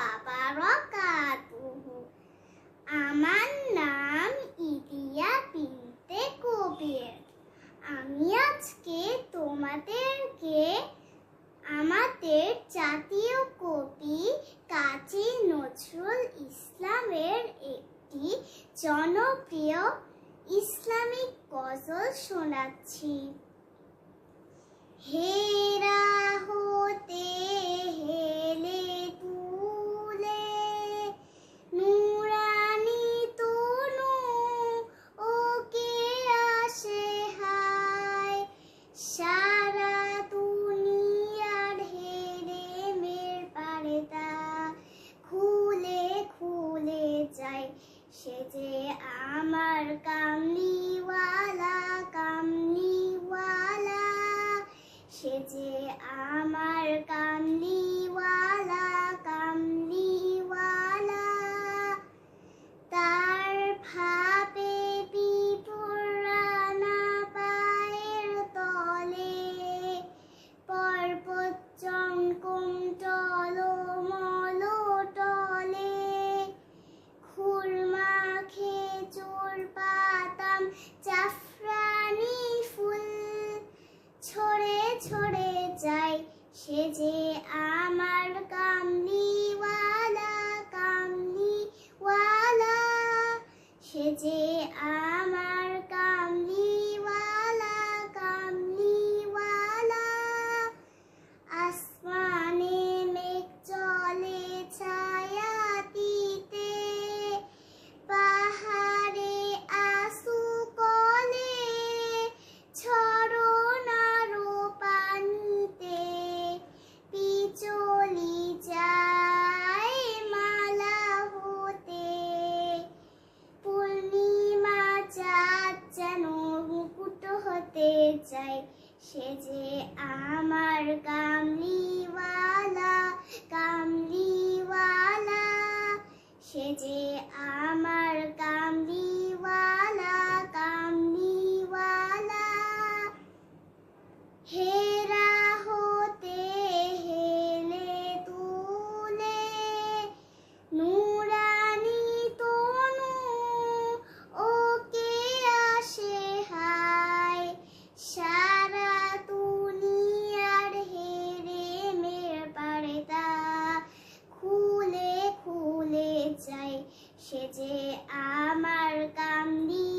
বাবারকাতুহু আমার নাম ইদিয়া বিনতে কবির। আমি আজকে তোমাদেরকে আমাদের জাতীয় কবি কাজী নজরুল ইসলামের একটি জনপ্রিয় ইসলামিক গজল শোনাচ্ছি। হে সে যে আমার কামনি আমার কামড়ি সে যে আমার কামলিওয়ালা কামলিওয়ালা। সে যে আমার কামলি সে যে আমার কান্দি